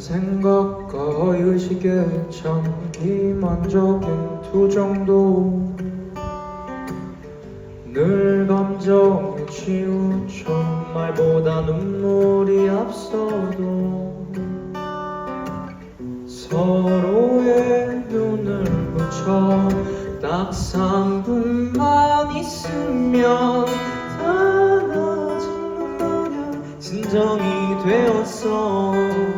생각과 의식에 참 기만적인 투정도. 늘 감정에 치우쳐 말보다 눈물이 앞서도 서로의 눈을 붙여 딱 3분만 있으면 것 마냥 진정이 되었어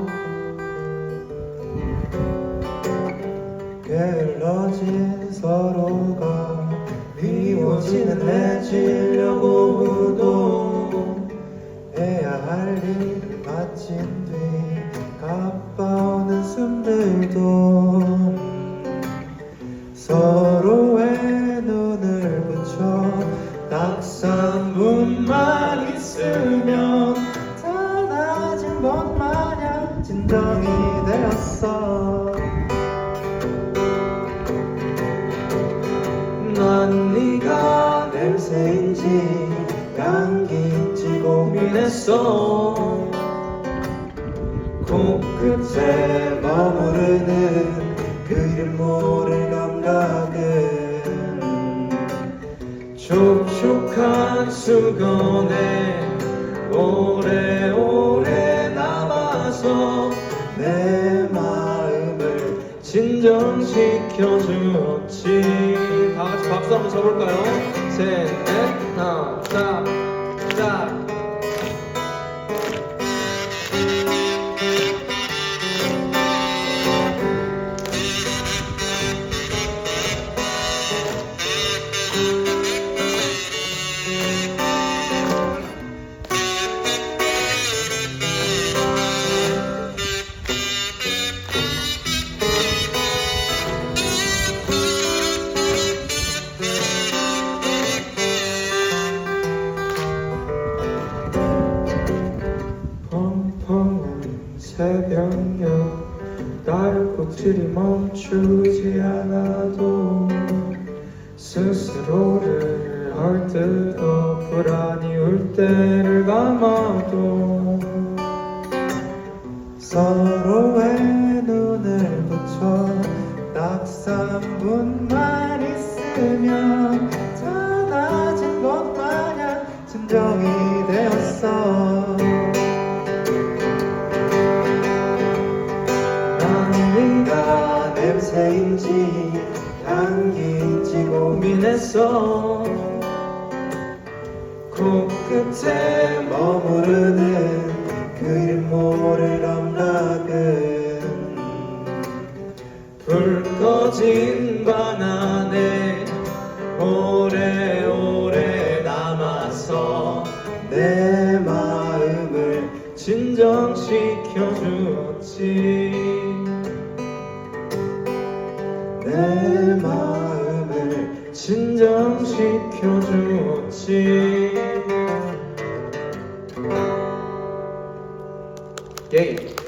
게을러진 서로가 미워지는 해지려고 해도 해야 할 일 마친 뒤 가빠오는 숨들도 서로의 눈을 붙여 딱 3분만 있으면 새인지 향기인지 고민했어 코끝에 머무르는 그 이름 모를 감각은 촉촉한 수건에 오래오래 남아서 내 마음을 진정시켜 주었지 다 같이 박수 한번 쳐볼까요? ten, eight, nine, stop. 새벽녘 딸꾹질이 멈추지 않아도 스스로를 헐뜯어 불안이 울 때를 감아도 서로의 눈을 붙여 딱 3분만 냄새인지 향기인지 고민했어. 코끝에 머무르는 그 이름 모를 감각은 불 꺼진 방 안에 오래오래 남아서 내 마음을 진정시켜 주었지 내 마음을 진정시켜 주었지. 예.